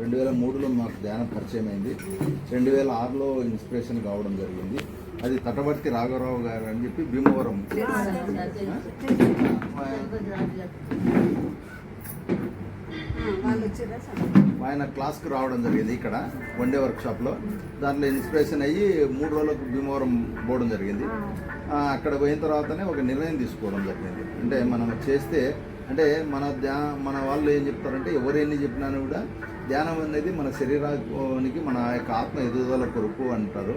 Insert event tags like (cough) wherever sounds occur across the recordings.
రెండు వేల మూడులో మాకు ధ్యానం పరిచయం అయింది రెండు వేల ఆరులో ఇన్స్పిరేషన్ కావడం జరిగింది. అది తటవర్తి రాఘవరావు గారు అని చెప్పి భీమవరం. ఆయన క్లాస్కి రావడం జరిగింది ఇక్కడ వన్ డే వర్క్షాప్లో. దాంట్లో ఇన్స్పిరేషన్ అయ్యి మూడు రోజులకు భీమవరం పోవడం జరిగింది. అక్కడ పోయిన తర్వాతనే ఒక నిర్ణయం తీసుకోవడం జరిగింది. అంటే మనం చేస్తే అంటే మన ధ్యా మన వాళ్ళు ఏం చెప్తారంటే ఎవరు ఎన్ని చెప్పినా కూడా ధ్యానం అనేది మన శరీరానికి మన యొక్క ఆత్మ ఎదుగుదల కొరకు అంటారు.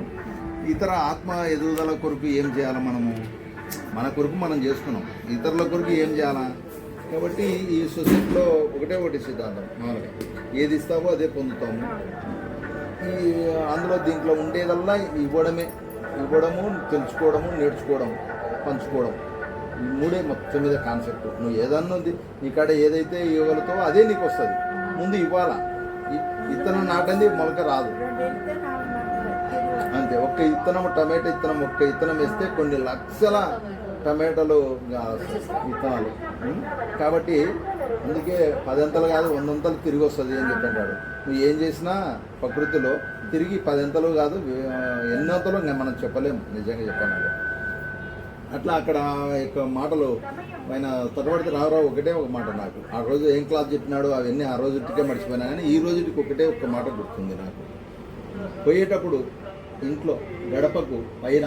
ఇతర ఆత్మ ఎదుగుదల కొరకు ఏం చేయాలి మనము? మన కొరకు మనం చేసుకున్నాం. ఇతరుల కొరకు ఏం చేయాలా? కాబట్టి ఈ సొసైటీలో ఒకటే ఒకటి సిద్ధాంతం మామూలుగా. ఏది ఇస్తావో అదే పొందుతాము. ఈ అందులో దీంట్లో ఉండేదల్లా ఇవ్వడమే. ఇవ్వడము తెలుసుకోవడము నేర్చుకోవడం పంచుకోవడం. ఈ మూడే మొత్తం మీద కాన్సెప్ట్. నువ్వు ఏదన్నా ఉంది నీ కాడ ఏదైతే ఇవ్వగలుగుతావో అదే నీకు వస్తుంది. ముందు ఇవ్వాలా? ఇత్తనం నాటంది మొలక రాదు. అంతే ఒక్క ఇత్తనం టమాటా ఇత్తనం ఒక్క ఇత్తనం వేస్తే కొన్ని లక్షల టమాటాలు ఇత్తనాలు. విత్తనాలు కాబట్టి అందుకే పదంతలు కాదు వందంతలు తిరిగి వస్తుంది అని చెప్తుంటాడు నువ్వు ఏం చేసినా ప్రకృతిలో తిరిగి పదంతలు కాదు ఆ, మనం చెప్పలేము నిజంగా చెప్పాను అట్లా అక్కడ యొక్క మాటలు ఆయన తటబడితే రావురావు ఒకటే ఒక మాట నాకు. ఆ రోజు ఏం క్లాస్ చెప్పినాడు అవన్నీ ఆ రోజుటికే మర్చిపోయినా కానీ ఈ రోజుటికి ఒకటే ఒక మాట గుర్తుంది నాకు. పోయేటప్పుడు ఇంట్లో గడపకు పైన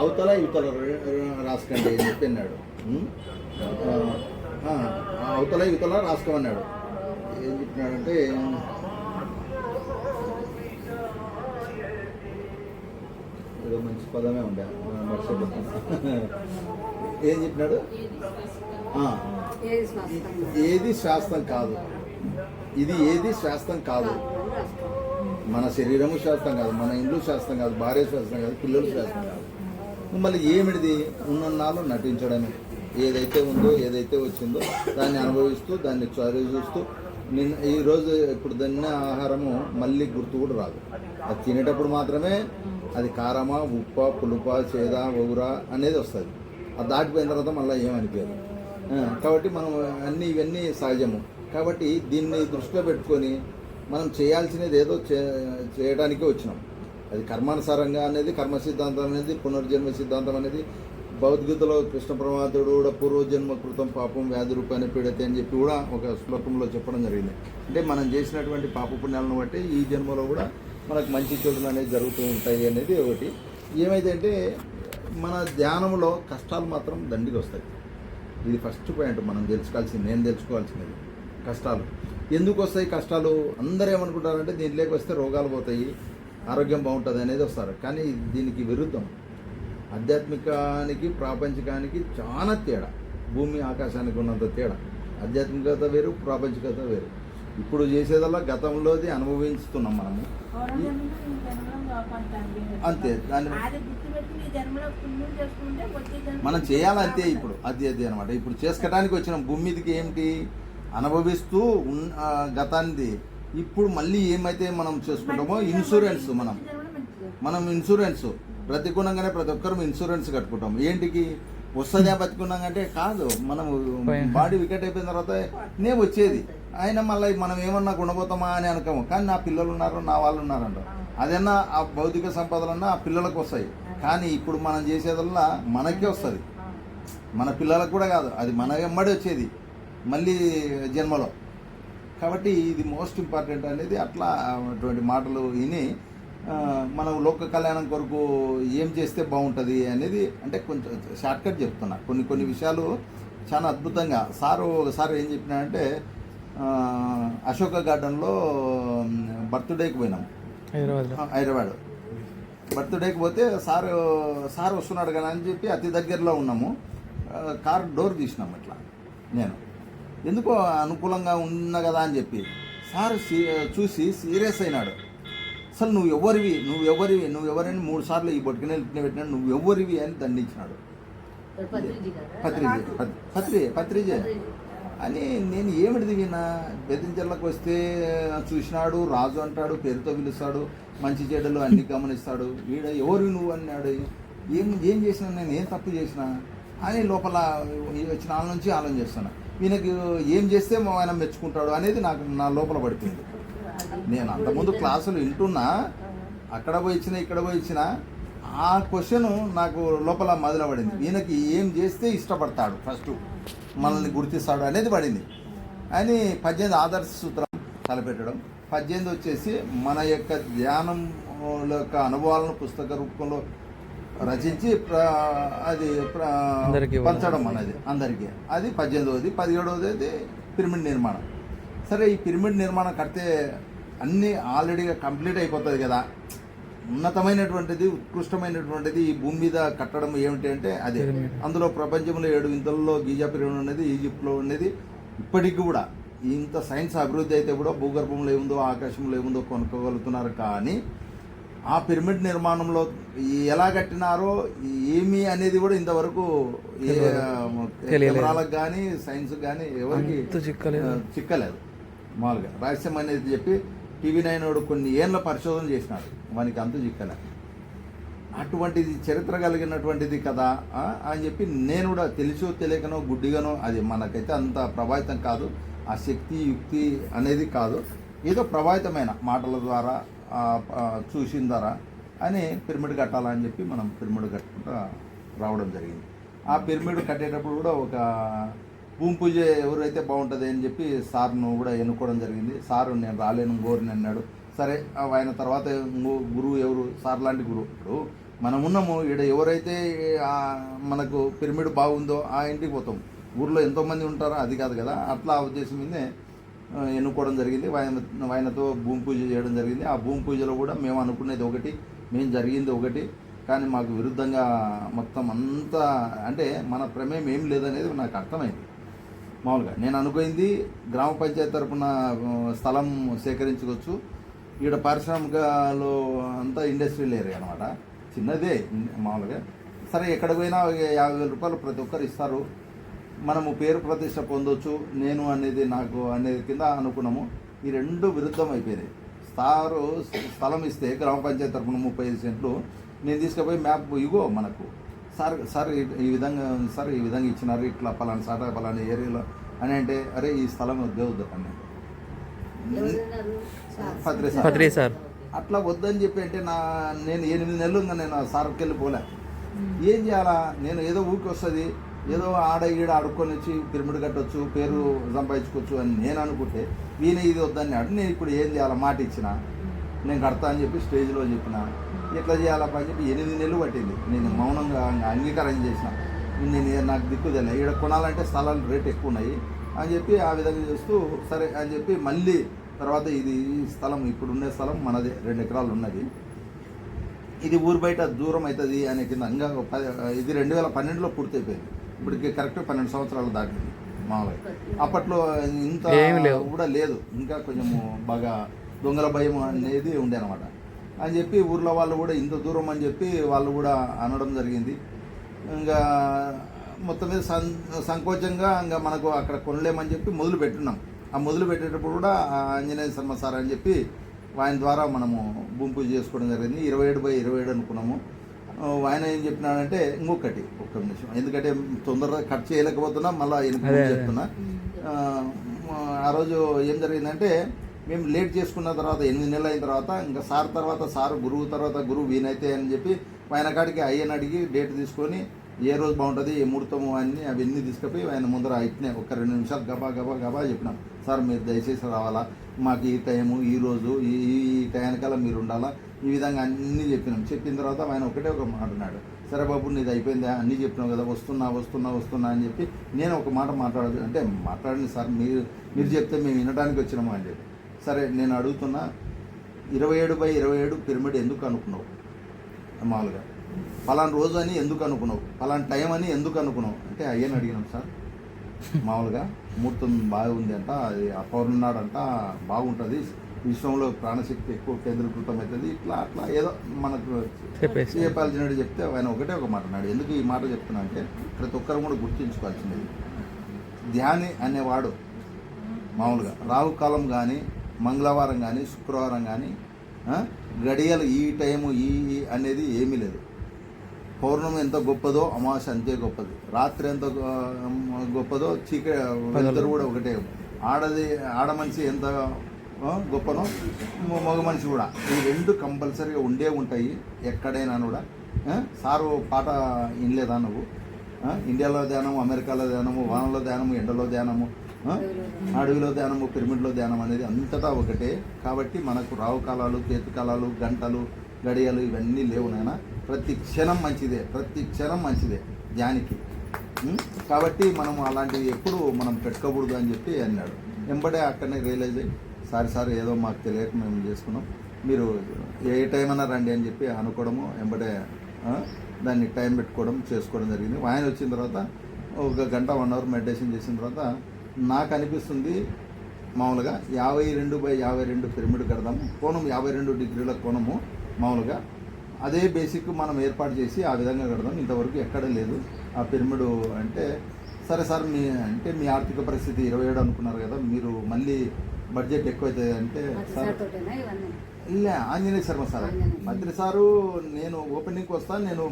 అవతల ఇవతల రాసుకోండి అని చెప్పి అన్నాడు. అవతల ఇవతల రాసుకోమన్నాడు. ఏం చెప్పినాడంటే ఏదో మంచి పదమే ఉండే. మర్చిపోతున్నా (laughs) ఏం చెప్పినాడు? ఏది శాస్త్రం కాదు. ఇది ఏది శాస్త్రం కాదు. మన శరీరము శాస్త్రం కాదు. మన ఇండ్లు శాస్త్రం కాదు. భార్య శాస్త్రం కాదు. పిల్లలు శాస్త్రం కాదు. మళ్ళీ ఏమిటిది? ఉన్నన్నాళ్ళు నటించడమే. ఏదైతే ఉందో ఏదైతే వచ్చిందో దాన్ని అనుభవిస్తూ దాన్ని చదువు చూస్తూ నిన్న ఈరోజు ఇప్పుడు తిన్న ఆహారము మళ్ళీ గుర్తు కూడా రాదు. అది తినేటప్పుడు మాత్రమే అది కారమా ఉప్ప పులుప చేద ఊరా అనేది వస్తుంది. అది దాటిపోయిన తర్వాత మళ్ళీ ఏమనిపించదు కాబట్టి మనం అన్ని ఇవన్నీ సహజము. కాబట్టి దీన్ని దృష్టిలో పెట్టుకొని మనం చేయాల్సినది ఏదో చే- చేయడానికే వచ్చినాం. అది కర్మానుసారంగా అనేది కర్మ సిద్ధాంతం అనేది పునర్జన్మ సిద్ధాంతం అనేది భగవద్గీతలో కృష్ణ ప్రమాదుడు కూడా పూర్వజన్మ కృతం పాపం వ్యాధి రూపాన్ని పీడతే అని చెప్పి కూడా ఒక శ్లోకంలో చెప్పడం జరిగింది. అంటే మనం చేసినటువంటి పాప పుణ్యాలను బట్టి ఈ జన్మలో కూడా మనకు మంచి చెడులు అనేది జరుగుతూ ఉంటాయి అనేది ఒకటి. ఏమైతే మన ధ్యానంలో కష్టాలు మాత్రం దండిగా వస్తాయి. ఇది ఫస్ట్ పాయింట్ మనం తెలుసుకోవాల్సింది నేను తెలుసుకోవాల్సినది కష్టాలు. ఎందుకు వస్తాయి కష్టాలు? అందరూ ఏమనుకుంటారంటే దీంట్లోకి వస్తే రోగాలు పోతాయి ఆరోగ్యం బాగుంటుంది అనేది వస్తారు. కానీ దీనికి విరుద్ధం. ఆధ్యాత్మికానికి ప్రాపంచికానికి చాలా తేడా. భూమి ఆకాశానికి ఉన్నంత తేడా. ఆధ్యాత్మికత వేరు ప్రాపంచికత వేరు. ఇప్పుడు చేసేదల్లా గతంలోది అనుభవిస్తున్నాం మనము. అంతే దాన్ని మనం చేయాలంతే ఇప్పుడు అది అది అనమాట ఇప్పుడు చేసుకోవడానికి వచ్చిన భూమి మీదకి ఏమిటి? అనుభవిస్తూ ఉన్న గతాన్ని ఇప్పుడు మళ్ళీ ఏమైతే మనం చేసుకుంటామో ఇన్సూరెన్స్ మనం. మనం ఇన్సూరెన్స్. ప్రతికూలంగానే ప్రతి ఒక్కరు ఇన్సూరెన్స్ కట్టుకుంటాం. ఏంటికి? వస్తుందా బతుకున్నాం అంటే కాదు మనం బాడీ వికెట్ అయిపోయిన తర్వాత నే వచ్చేది. అయినా మళ్ళీ మనం ఏమన్నా గుణపోతామా అని అనుకోము. కానీ నా పిల్లలు ఉన్నారు నా వాళ్ళు ఉన్నారంట అదన్నా ఆ భౌతిక సంపదలన్నా ఆ పిల్లలకు వస్తాయి. కానీ ఇప్పుడు మనం చేసేదల్లా మనకే వస్తుంది. మన పిల్లలకు కూడా కాదు అది మన వెంబడి వచ్చేది. మళ్ళీ జన్మలో. కాబట్టి ఇది మోస్ట్ ఇంపార్టెంట్ అనేది అట్లా అటువంటి మాటలు విని మనం లోక కళ్యాణం కొరకు ఏం చేస్తే బాగుంటుంది అనేది అంటే కొంచెం షార్ట్కట్ చెప్తున్నా. కొన్ని కొన్ని విషయాలు చాలా అద్భుతంగా. సారు ఒకసారి ఏం చెప్పినాడంటే ఆ, అశోక గార్డెన్లో బర్త్డేకి పోయినాం. హైదరాబాద్ బర్త్డేకి పోతే సార్ సార్ వస్తున్నాడు కదా అని చెప్పి అతి దగ్గరలో ఉన్నాము. కార్ డోర్ తీసినాం ఇట్లా. నేను. ఎందుకో అనుకూలంగా ఉన్నా కదా అని చెప్పి. సార్ చూసి సీరియస్ అయినాడు. అసలు నువ్వు ఎవరివి? నువ్వు ఎవరివి? నువ్వు ఎవరని మూడు సార్లు ఈ బొట్టుకునే పెట్టినాడు నువ్వు ఎవరివి అని దండించినాడు. పత్రిజీ పత్రి పత్రిజే అని నేను ఏమిటిది విన్నా బెదిరించర్లకు వస్తే చూసినాడు రాజు అంటాడు పేరుతో పిలుస్తాడు మంచి చెడ్డలు అన్ని గమనిస్తాడు. వీడ ఎవరు నువ్వు అన్నాడు? ఏం ఏం చేసినా నేను ఏం తప్పు చేసినా? అని లోపల ఈ వచ్చిన నుంచి ఆలోచన చేస్తాను ఈయనకు ఏం చేస్తే ఆయన మెచ్చుకుంటాడు అనేది నాకు నా లోపల పడిపోయింది. నేను అంతకుముందు క్లాసులు వింటున్నా అక్కడ పోయి ఇచ్చిన ఇక్కడ పోయి ఇచ్చిన ఆ క్వశ్చన్ నాకు లోపల మొదలు పడింది. ఈయనకి ఏం చేస్తే ఇష్టపడతాడు ఫస్ట్ మనల్ని గుర్తిస్తాడు అనేది పడింది. అని పద్దెనిమిది ఆదర్శ సూత్రం తలపెట్టడం. పద్దెనిమిది వచ్చేసి మన యొక్క ధ్యానం యొక్క అనుభవాలను పుస్తక రూపంలో రచించి ప్ర- అది. పంచడం అనేది అందరికీ. అది పద్దెనిమిదవది పదిహేడవది పిరమిడ్ నిర్మాణం. సరే ఈ పిరమిడ్ నిర్మాణం కడితే అన్నీ ఆల్రెడీగా కంప్లీట్ అయిపోతుంది కదా ఉన్నతమైనటువంటిది ఉత్కృష్టమైనటువంటిది ఈ భూమి మీద కట్టడం ఏమిటి అంటే అదే. అందులో ప్రపంచంలో ఏడు వింతల్లో గీజా పిరమిడ్ ఉన్నది ఈజిప్ట్లో ఉన్నది ఇప్పటికి కూడా ఇంత సైన్స్ అభివృద్ధి అయితే కూడా భూగర్భంలో ఏముందో ఆకాశంలో ఏముందో కొనుక్కోగలుగుతున్నారు కానీ ఆ పిరమిడ్ నిర్మాణంలో ఎలా కట్టినారో ఏమి అనేది కూడా ఇంతవరకు. కెమెరాలకు కానీ సైన్స్ కానీ ఎవరికి చిక్కలేదు. చిక్కలేదు మామూలుగా రహస్యం అనేది చెప్పి టీవీ నైన్ వాడు కొన్ని ఏళ్ళ పరిశోధన చేసినాడు. వానికి అంత చిక్కలే అటువంటిది చరిత్ర కలిగినటువంటిది కదా అని చెప్పి నేను కూడా తెలిసో తెలియకనో గుడ్డిగానో అది మనకైతే అంత ప్రభావితం కాదు ఆ శక్తి యుక్తి అనేది కాదు. ఏదో ప్రభావితమైన మాటల ద్వారా చూసిన ద్వారా అని పిరమిడ్ కట్టాలని చెప్పి మనం పిరమిడ్ కట్టుకుంటా రావడం జరిగింది. ఆ పిరమిడ్ కట్టేటప్పుడు కూడా ఒక భూమి పూజ ఎవరైతే బాగుంటుంది అని చెప్పి సార్ను కూడా ఎన్నుకోవడం జరిగింది. సారు నేను రాలేను గోరుని అన్నాడు. సరే ఆయన తర్వాత గురువు ఎవరు? సార్ లాంటి గురువు ఇప్పుడు. మనం ఉన్నాము ఇక్కడ ఎవరైతే మనకు పిరమిడ్ బాగుందో ఆ ఇంటికి పోతాం. ఊర్లో ఎంతోమంది ఉంటారో అది కాదు కదా. అట్లా ఉద్దేశం మీదే ఎన్నుకోవడం జరిగింది. ఆయన ఆయనతో భూమి పూజ చేయడం జరిగింది. ఆ భూమి పూజలో కూడా మేము అనుకునేది ఒకటి మేము జరిగింది ఒకటి. కానీ మాకు విరుద్ధంగా మొత్తం అంతా అంటే మన ప్రమేయం ఏం లేదనేది నాకు అర్థమైంది. మామూలుగా. నేను అనుకోయింది గ్రామ పంచాయతీ తరపున స్థలం సేకరించుకోవచ్చు. ఇక్కడ పారిశ్రామికలో అంతా ఇండస్ట్రియల్ ఏరియా అనమాట చిన్నదే మామూలుగా. సరే ఎక్కడ పోయినా యాభై వేల రూపాయలు ప్రతి ఒక్కరు ఇస్తారు. మనము పేరు ప్రతిష్ట పొందొచ్చు. నేను అనేది నాకు అనేది కింద అనుకున్నాము. ఈ రెండు విరుద్ధం అయిపోయినాయి. సారు స్థలం ఇస్తే గ్రామ పంచాయతీ తరపున ముప్పై ఐదు సెంట్లు. నేను తీసుకుపోయి మ్యాప్ ఇగో మనకు. సార్ సార్ ఈ- విధంగా సార్ ఈ విధంగా ఇచ్చినారు ఇట్లా పలానా సాట పలానా ఏరియాలో అని అంటే అరే ఈ స్థలం వద్దే వద్దు అన్నాడు? పత్రి సార్. సార్. అట్లా వద్దని చెప్పి అంటే నా నేను ఎనిమిది నెలలు ఉందా నేను సార్కి వెళ్ళి పోలే. ఏం చేయాలా? నేను ఏదో ఊరికి వస్తుంది ఏదో ఆడ ఈడ ఆడుకొని వచ్చి పిరమిడ్ కట్టొచ్చు పేరు సంపాదించుకోవచ్చు అని నేను అనుకుంటే ఈయన ఇది వద్దన్నాడు నేను ఇప్పుడు ఏం చేయాలా? మాట ఇచ్చిన నేను కడతా అని చెప్పి స్టేజ్లో చెప్పిన. ఎట్లా చేయాలప్ప అని చెప్పి ఎనిమిది నెలలు పట్టింది. నేను మౌనంగా అంగీకారం చేసిన. నేను నాకు దిక్కు తెలియదు. ఇక్కడ కొనాలంటే స్థలాలు రేట్ ఎక్కువ ఉన్నాయి అని చెప్పి ఆ విధంగా చేస్తూ సరే అని చెప్పి మళ్ళీ తర్వాత ఇది ఈ స్థలం ఇప్పుడు ఉండే స్థలం మనది రెండు ఎకరాలు ఉన్నది. ఇది ఊరు బయట దూరం అవుతుంది అనే కింద ఇంకా ఇది రెండు వేల పన్నెండులో పూర్తి అయిపోయింది. ఇప్పటికి కరెక్ట్ పన్నెండు సంవత్సరాలు దాటింది మామూలుగా అప్పట్లో ఇంత. కూడా లేదు. ఇంకా కొంచెము బాగా దొంగల భయం అనేది ఉండే అనమాట అని చెప్పి ఊర్లో వాళ్ళు కూడా ఇంత దూరం అని చెప్పి వాళ్ళు కూడా అనడం జరిగింది. ఇంకా మొత్తం మీద సం సంకోచంగా ఇంకా మనకు అక్కడ కొనలేమని చెప్పి మొదలు పెట్టున్నాం ఆ మొదలు పెట్టేటప్పుడు కూడా ఆంజనేయ శర్మ సార్ అని చెప్పి ఆయన ద్వారా మనము భూమి పూజ చేసుకోవడం జరిగింది. ఇరవై ఏడు బై ఇరవై ఏడు అనుకున్నాము. ఆయన ఏం చెప్పినాడంటే ఇంకొకటి ఒక్క నిమిషం. ఎందుకంటే తొందరగా కట్ చేయలేకపోతున్నా మళ్ళీ. చెప్తున్నా ఆ రోజు ఏం జరిగిందంటే మేము లేట్ చేసుకున్న తర్వాత ఎనిమిది నెలలు అయిన తర్వాత ఇంకా సార్ తర్వాత సార్ గురువు తర్వాత గురువు వీనైతే అని చెప్పి ఆయన కాడికి అయ్యని అడిగి డేట్ తీసుకొని ఏ రోజు బాగుంటుంది ఏ ముహూర్తము అన్నీ అవన్నీ తీసుకుపోయి ఆయన ముందర ఇట్నే ఒక రెండు నిమిషాలు గబా గబా గబా చెప్పినాం. సార్ మీరు దయచేసి రావాలా? మాకు ఈ టైము ఈ రోజు ఈ ఈ టైంకల్లా మీరు ఉండాలా? ఈ విధంగా అన్నీ చెప్పినాం. చెప్పిన తర్వాత ఆయన ఒకటే ఒక మాట అన్నాడు. సరే బాబు నీది అయిపోయిందా. అన్నీ చెప్పినావు కదా వస్తున్నా వస్తున్నా వస్తున్నా అని చెప్పి నేను ఒక మాట మాట్లాడదు. అంటే మాట్లాడండి సార్ మీరు మీరు చెప్తే మేము వినడానికి వచ్చినాము అని చెప్పి. సరే నేను అడుగుతున్నా ఇరవై ఏడు బై ఇరవై ఏడు పిరమిడ్ ఎందుకు అనుకున్నావు? మామూలుగా. ఫలానా రోజు అని ఎందుకు అనుకున్నావు? ఫలానా టైం అని ఎందుకు అనుకున్నావు? అంటే అయ్యని అడిగినాం సార్. మామూలుగా ముహూర్తం బాగుంది అంట అది ఆ పౌర్ణమి నాడంట బాగుంటుంది. విశ్వంలో ప్రాణశక్తి ఎక్కువ కేంద్రీకృతం అవుతుంది ఇట్లా అట్లా ఏదో మనకు చెప్పాల్సినట్టు చెప్తే ఆయన ఒకటే ఒక మాట అన్నాడు. ఎందుకు ఈ మాట చెప్తున్నా అంటే ప్రతి ఒక్కరు కూడా గుర్తుంచుకోవాల్సినది ధ్యాని అనేవాడు మామూలుగా. రాహుకాలం కానీ మంగళవారం కానీ శుక్రవారం కానీ గడియలు ఈ టైము ఈ అనేది ఏమీ లేదు. పౌర్ణమి ఎంత గొప్పదో అమావాస్య అంతే గొప్పది. రాత్రి ఎంత గొప్పదో చీక ఇద్దరు కూడా ఒకటే. ఆడది ఆడ మనిషి ఎంత గొప్పనో మగ మనిషి కూడా. ఈ రెండు కంపల్సరీగా ఉండే ఉంటాయి. ఎక్కడైనా కూడా సారు పాట వినలేదా నువ్వు? ఇండియాలో ధ్యానము అమెరికాలో ధ్యానము వానలో ధ్యానము ఎండలో ధ్యానము అడవిలో ధ్యానము పిరమిడ్లో ధ్యానం అనేది అంతటా ఒకటే. కాబట్టి మనకు రావు కాలాలు కేతుకాలాలు గంటలు గడియలు ఇవన్నీ లేవు నాయన. ప్రతి క్షణం మంచిదే ప్రతి క్షణం మంచిదే ధ్యానికి. కాబట్టి మనం అలాంటివి ఎప్పుడు మనం పెట్టుకోకూడదు అని చెప్పి అన్నాడు. వెంబడే అక్కడనే రియలైజ్ అయ్యి సారి సారి ఏదో మాకు తెలియక మేము చేసుకున్నాం. మీరు ఏ టైం అయినా రండి అని చెప్పి అనుకోవడము వెంబడే దాన్ని టైం పెట్టుకోవడం చేసుకోవడం జరిగింది. ఆయన వచ్చిన తర్వాత ఒక గంట వన్ అవర్ మెడిటేషన్ చేసిన తర్వాత నాకు అనిపిస్తుంది మామూలుగా యాభై రెండు బై యాభై రెండు పిరమిడ్ కడదాము కోణం యాభై రెండు డిగ్రీల కోణము మామూలుగా. అదే బేసిక్ మనం ఏర్పాటు చేసి ఆ విధంగా కడదాం. ఇంతవరకు ఎక్కడ లేదు. ఆ పిరమిడ్ అంటే సరే సార్ మీ అంటే మీ ఆర్థిక పరిస్థితి ఇరవై ఏడు అనుకున్నారు కదా మీరు మళ్ళీ బడ్జెట్ ఎక్కువ అవుతుంది అంటే సార్ ఇల్లే? ఆంజనేయ శర్మ సార్. మంత్రి సారు నేను ఓపెనింగ్కి వస్తాను నేను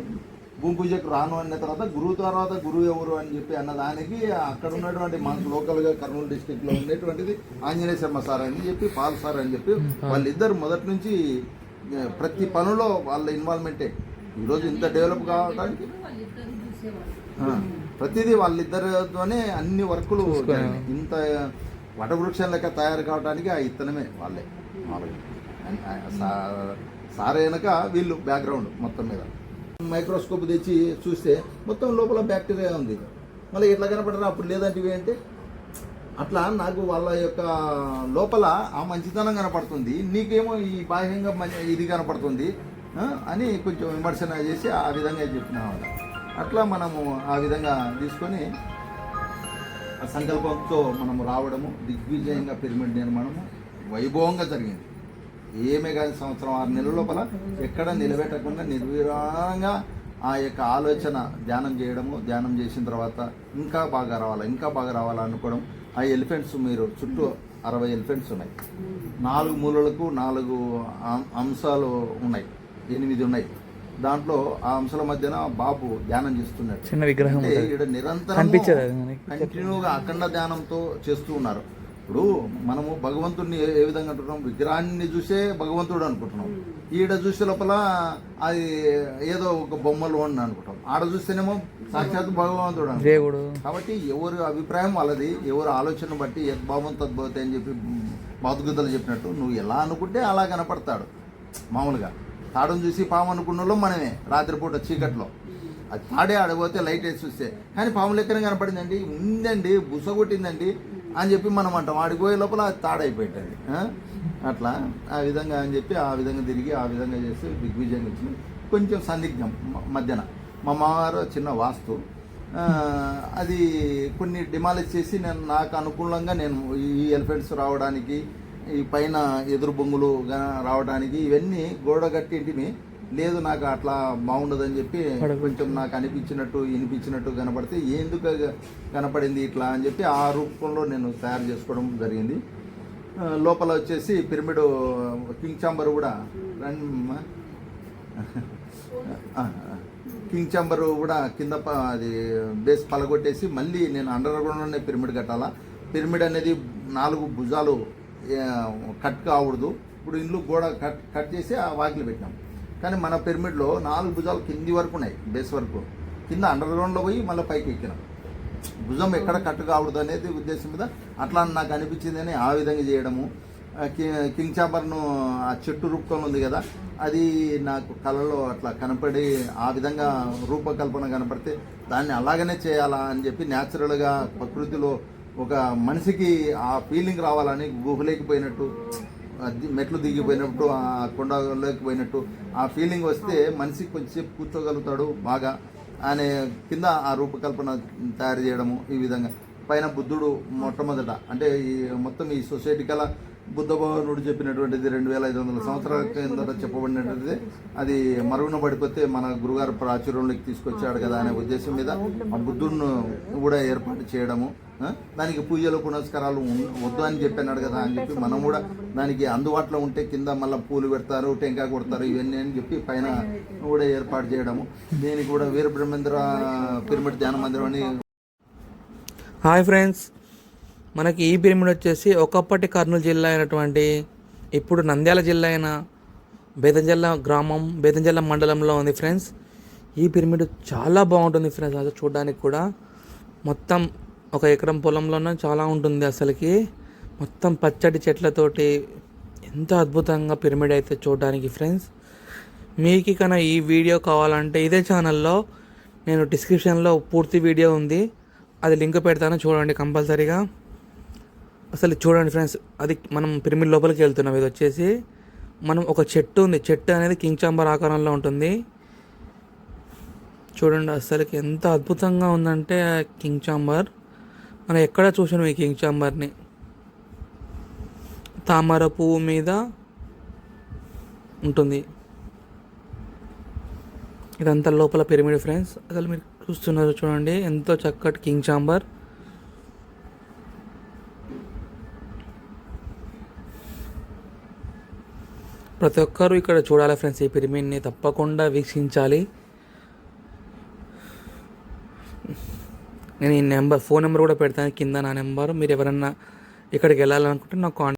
భూమి పూజకు రాను అన్న తర్వాత గురువు తర్వాత గురువు ఎవరు అని చెప్పి అన్న దానికి అక్కడ ఉన్నటువంటి మనకు లోకల్గా కర్నూలు డిస్టిక్లో ఉండేటువంటిది ఆంజనేయ శర్మ సార్ అని చెప్పి పాల్ సార్ అని చెప్పి వాళ్ళిద్దరు మొదటి నుంచి ప్రతి పనిలో వాళ్ళ ఇన్వాల్వ్మెంటే ఈరోజు ఇంత డెవలప్ కావడానికి ప్రతిదీ వాళ్ళిద్దరితోనే అన్ని వర్కులు. ఇంత వటవృక్షం లెక్క తయారు కావడానికి ఆ ఇత్తనమే వాళ్ళే. మామూలుగా అన్- ఆ సా- సార్ వెనక వీళ్ళు బ్యాక్గ్రౌండ్ మొత్తం మీద. మైక్రోస్కోప్ తెచ్చి చూస్తే మొత్తం లోపల బ్యాక్టీరియా ఉంది. మళ్ళీ ఎట్లా కనపడరా అప్పుడు లేదంటే అంటే అట్లా నాకు వాళ్ళ యొక్క లోపల ఆ మంచితనం కనపడుతుంది. నీకేమో ఈ బాహ్యంగా మంచి ఇది కనపడుతుంది అని కొంచెం విమర్శన చేసి ఆ విధంగా చెప్పిన అట్లా మనము ఆ విధంగా తీసుకొని ఆ సంకల్పంతో మనము రావడము దిగ్విజయంగా పిరమిడ్ నిర్మాణము వైభవంగా జరిగింది. ఏమే కాదు సంవత్సరం ఆరు నెలల లోపల ఎక్కడ నిలబెట్టకుండా నిర్విరామంగా ఆ యొక్క ఆలోచన ధ్యానం చేయడము ధ్యానం చేసిన తర్వాత ఇంకా బాగా రావాలా ఇంకా బాగా రావాలా అనుకోవడం ఆ ఎలిఫెంట్స్ మీరు చుట్టూ అరవై ఎలిఫెంట్స్ ఉన్నాయి. నాలుగు మూలలకు నాలుగు అంశాలు ఉన్నాయి ఎనిమిది ఉన్నాయి. దాంట్లో ఆ అంశాల మధ్యన బాబు ధ్యానం చేస్తున్నాడు. చిన్న విగ్రహం నిరంతరం. కంటిన్యూగా అఖండ ధ్యానంతో చేస్తూ ఉన్నారు. ఇప్పుడు మనము భగవంతుడిని ఏ- విధంగా అంటున్నాం? విగ్రహాన్ని చూసే భగవంతుడు అనుకుంటున్నాం. ఈడ చూసే లోపల అది ఏదో ఒక బొమ్మలు అని అనుకుంటాం. ఆడ చూస్తేనేమో సాక్షాత్ భగవంతుడు. దేవుడు. కాబట్టి ఎవరి అభిప్రాయం వాళ్ళది ఎవరి ఆలోచన బట్టి యద్భావం తద్భవతి అని చెప్పి బాతుగుద్దలు చెప్పినట్టు నువ్వు ఎలా అనుకుంటే అలా కనపడతాడు. మామూలుగా తాడును చూసి పాము అనుకున్న వాళ్ళం మనమే రాత్రిపూట చీకట్లో. అది తాడే ఆడబోతే లైట్ వేసి చూస్తే. కానీ పాము లెక్కనే కనపడిందండి. ఉందండి బుస కొట్టిందండి. అని చెప్పి మనం అంటాం. ఆడికి పోయే లోపల అది తాడైపోయిందండి అట్లా ఆ విధంగా అని చెప్పి ఆ విధంగా తిరిగి ఆ విధంగా చేసి దిగ్విజయం వచ్చింది. కొంచెం సందిగ్ధం మధ్యన. మా మామగారు చిన్న వాస్తు. అది కొన్ని డిమాలిష్ చేసి నేను నాకు అనుకూలంగా నేను ఈ ఎలిఫెంట్స్ రావడానికి ఈ పైన ఎదురు బొంగులు రావడానికి ఇవన్నీ గోడ కట్టి ఇంటిని లేదు నాకు అట్లా బాగుండదని చెప్పి కొంచెం నాకు అనిపించినట్టు వినిపించినట్టు కనపడితే ఎందుకు కనపడింది ఇట్లా అని చెప్పి ఆ రూపంలో నేను తయారు చేసుకోవడం జరిగింది. లోపల వచ్చేసి పిరమిడ్ కింగ్ చాంబర్ కూడా. కింగ్ చాంబర్ కూడా కింద అది బేస్ పలగొట్టేసి మళ్ళీ నేను అండర్ గ్రౌండ్లోనే పిరమిడ్ కట్టాలా. పిరమిడ్ అనేది నాలుగు భుజాలు కట్ కాకూడదు. ఇప్పుడు ఇల్లు గోడ కట్ కట్ చేసి ఆ వాకిలు పెట్టినాం. కానీ మన పిరమిడ్లో నాలుగు భుజాలు కింది వరకు ఉన్నాయి బేస్ వరకు. కింద అండర్ గ్రౌండ్లో పోయి మళ్ళీ పైకి ఎక్కినాం. భుజం ఎక్కడ కట్టు కావడదు అనేది ఉద్దేశం మీద అట్లా నాకు అనిపించింది అని ఆ విధంగా చేయడము. కింగ్ చాంబర్ను ఆ చెట్టు రూపంలో ఉంది కదా అది నాకు కళలో అట్లా కనపడి ఆ విధంగా రూపకల్పన కనపడితే దాన్ని అలాగనే చేయాలా అని చెప్పి న్యాచురల్గా ప్రకృతిలో ఒక మనిషికి ఆ ఫీలింగ్ రావాలని గుహలేకపోయినట్టు మెట్లు దిగిపోయినప్పుడు ఆ కొండలోకి పోయినట్టు ఆ ఫీలింగ్ వస్తే మనిషి కొంచెంసేపు కూర్చోగలుగుతాడు బాగా. అనే కింద ఆ రూపకల్పన తయారు చేయడము ఈ విధంగా. పైన బుద్ధుడు మొట్టమొదట అంటే ఈ మొత్తం ఈ సొసైటీ కల బుద్ధ భగవానుడు చెప్పినటువంటిది రెండు వేల ఐదు వందల సంవత్సరాల కిందట చెప్పబడినటువంటిది. అది మరుగున పడిపోతే మన గురుగారు ప్రాచుర్యంలోకి తీసుకొచ్చాడు కదా అనే ఉద్దేశం మీద ఆ బుద్ధుడిని కూడా ఏర్పాటు చేయడము దానికి పూజలు పునస్కారాలు వద్దు అని చెప్పినాడు కదా అని చెప్పి మనం కూడా దానికి అందుబాటులో ఉంటే కింద మళ్ళీ పూలు పెడతారు టెంకాయ కొడతారు ఇవన్నీ అని చెప్పి పైన కూడా ఏర్పాటు చేయడము. దీనికి కూడా వీర బ్రహ్మేంద్ర పిరమిడ్ ధ్యాన మందిరం అని హాయ్ ఫ్రెండ్స్. మనకి ఈ పిరమిడ్ వచ్చేసి ఒకప్పటి కర్నూలు జిల్లా అయినటువంటి ఇప్పుడు నంద్యాల జిల్లా అయిన బేదంజల్ల గ్రామం బేదంజల్ల మండలంలో ఉంది ఫ్రెండ్స్. ఈ పిరమిడ్ చాలా బాగుంటుంది ఫ్రెండ్స్. అసలు చూడడానికి కూడా మొత్తం ఒక ఎకరం పొలంలోనే చాలా ఉంటుంది అసలుకి. మొత్తం పచ్చటి చెట్లతోటి ఎంత అద్భుతంగా పిరమిడ్ అయితే చూడడానికి ఫ్రెండ్స్. మీకు కన్నా ఈ వీడియో కావాలంటే ఇదే ఛానల్లో నేను డిస్క్రిప్షన్లో పూర్తి వీడియో ఉంది. అది లింక్ పెడతాను చూడండి కంపల్సరీగా. అసలు చూడండి ఫ్రెండ్స్ అది మనం పిరమిడ్ లోపలికి వెళ్తున్నాం. ఇది వచ్చేసి మనం ఒక చెట్టు ఉంది. చెట్టు అనేది కింగ్ చాంబర్ ఆకారంలో ఉంటుంది. చూడండి అసలుకి ఎంత అద్భుతంగా ఉందంటే కింగ్ చాంబర్. మనం ఎక్కడ చూసాం ఈ కింగ్ చాంబర్ని? తామర పువ్వు మీద ఉంటుంది. ఇదంతా లోపల పిరమిడ్ ఫ్రెండ్స్. అసలు మీరు చూస్తున్నారు చూడండి ఎంతో చక్కటి కింగ్ చాంబర్. ప్రతి ఒక్కరూ ఇక్కడ చూడాలి ఫ్రెండ్స్ ఈ పిరమిడ్ని తప్పకుండా వీక్షించాలి. నేను ఈ నెంబర్ ఫోన్ నెంబర్ కూడా పెడతాను కింద నా నెంబర్. మీరు ఎవరన్నా ఇక్కడికి వెళ్ళాలనుకుంటే నాకు కాంటాక్ట్